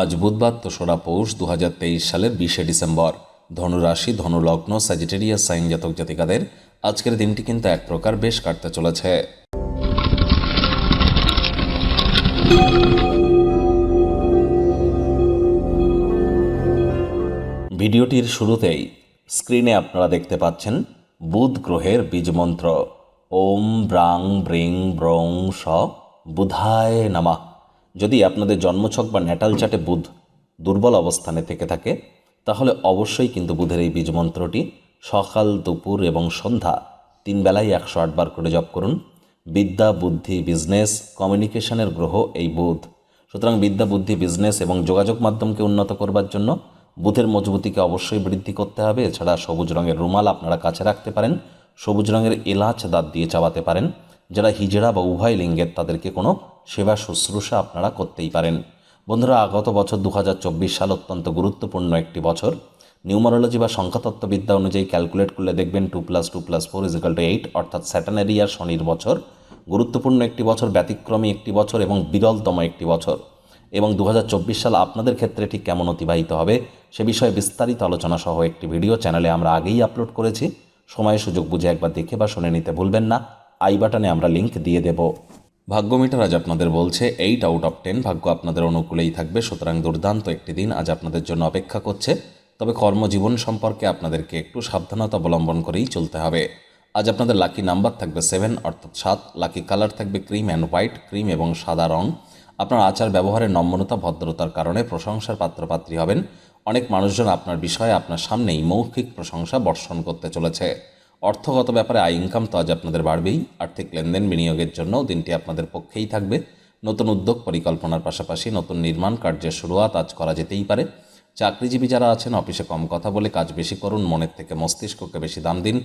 আজ বুধবার তোসরা পৌষ দু হাজার তেইশ সালের বিশে ডিসেম্বর। ধনুরাশি, ধনুলগ্ন স্যাজিটেরিয়াস সাইন জাতক জাতিকাদের আজকের দিনটি কিন্তু এক প্রকার বেশ কাটতে চলেছে। ভিডিওটির শুরুতেই স্ক্রিনে আপনারা দেখতে পাচ্ছেন বুধ গ্রহের বীজমন্ত্র ওম ব্রাং ব্রিং ব্রং স বুধায় নামা। যদি আপনাদের জন্মছক বা ন্যাটাল চাটে বুধ দুর্বল অবস্থানে থেকে থাকে, তাহলে অবশ্যই কিন্তু বুধের এই বীজমন্ত্রটি সকাল, দুপুর এবং সন্ধ্যা তিন বেলায় একশো আটবার করে জপ করুন। বিদ্যা, বুদ্ধি বিজনেস কমিউনিকেশনের গ্রহ এই বুধ। সুতরাং বিদ্যা, বুদ্ধি বিজনেস এবং যোগাযোগ মাধ্যমকে উন্নত করবার জন্য বুধের মজবুতিকে অবশ্যই বৃদ্ধি করতে হবে। এছাড়া সবুজ রঙের রুমাল আপনারা কাছে রাখতে পারেন, সবুজ রঙের এলাচ দাঁত দিয়ে চাবাতে পারেন, যারা হিজড়া বা উভয় লিঙ্গের তাদেরকে কোনো সেবা শুশ্রূষা আপনারা করতেই পারেন। বন্ধুরা আগত বছর দু হাজার চব্বিশ সাল অত্যন্ত গুরুত্বপূর্ণ একটি বছর। নিউমারোলজি বা সংখ্যাতত্ত্ববিদ্যা অনুযায়ী ক্যালকুলেট করলে দেখবেন two plus two plus four is equal to eight, অর্থাৎ স্যাটানারি আর শনির বছর। গুরুত্বপূর্ণ একটি বছর, ব্যতিক্রমী একটি বছর এবং বিরলতম একটি বছর। এবং দু হাজার চব্বিশ সাল আপনাদের ক্ষেত্রে ঠিক কেমন অতিবাহিত হবে সে বিষয়ে বিস্তারিত আলোচনা সহ একটি ভিডিও চ্যানেলে আমরা আগেই আপলোড করেছি। সময় সুযোগ বুঝে একবার দেখে বা শুনে নিতে ভুলবেন না। আই বাটনে আমরা লিংক দিয়ে দেব। ভাগ্য মিটার আজ আপনাদের বলছে এইট আউট অফ টেন ভাগ্য আপনাদের অনুকূলেই থাকবে। সুতরাং দুর্দান্ত একটি দিন আজ আপনাদের জন্য অপেক্ষা করছে। তবে কর্মজীবন সম্পর্কে আপনাদেরকে একটু সাবধানতা অবলম্বন করেই চলতে হবে। আজ আপনাদের লাকি নাম্বার থাকবে সেভেন অর্থাৎ সাত। লাকি কালার থাকবে ক্রিম অ্যান্ড হোয়াইট ক্রিম এবং সাদা রং। আপনার আচার ব্যবহারের নম্রতা ভদ্রতার কারণে প্রশংসার পাত্রপাত্রী হবেন। অনেক মানুষজন আপনার বিষয়ে আপনার সামনেই মৌখিক প্রশংসা বর্ষণ করতে চলেছে। অর্থগত ব্যাপারে আয় ইনকাম তো আজ আপনাদের বাড়বেই। আর্থিক লেনদেন বিনিয়োগের জন্য দিনটি আপনাদের পক্ষেই থাকবে। নতুন উদ্যোগ পরিকল্পনার পাশাপাশি নতুন নির্মাণ কার্যের শুরুয়াত আজ করা যেতেই পারে। চাকরিজীবী যারা আছেন অফিসে কম কথা বলে কাজ বেশি করুন, মনের থেকে মস্তিষ্ককে বেশি দাম দিন।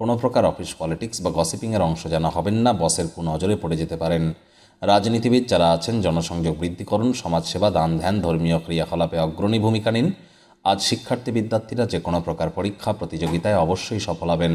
কোনো প্রকার অফিস পলিটিক্স বা গসিপিংয়ের অংশ যেন হবেন না, বসের নজরে পড়ে যেতে পারেন। রাজনীতিবিদ যারা আছেন, জনসংযোগ বৃদ্ধি করুন, সমাজসেবা, দান ধ্যান, ধর্মীয় ক্রিয়াকলাপে অগ্রণী ভূমিকা নিন। আজ শিক্ষার্থী বিদ্যার্থীরা যে কোনো প্রকার পরীক্ষা, প্রতিযোগিতায় অবশ্যই সফল হবেন।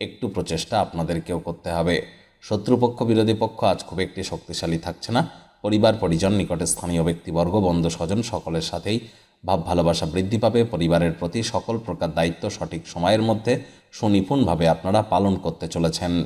একটু প্রচেষ্টা আপনাদেরকেও করতে হবে। শত্রুপক্ষ, বিরোধী পক্ষ আজ খুব একটি শক্তিশালী থাকছে না। পরিবার, পরিজন, নিকটে স্থানীয় ব্যক্তিবর্গ, বন্ধু, স্বজন সকলের সাথেই ভাব ভালোবাসা বৃদ্ধি পাবে। পরিবারের প্রতি সকল প্রকার দায়িত্ব সঠিক সময়ের মধ্যে সুনিপুণভাবে আপনারা পালন করতে চলেছেন।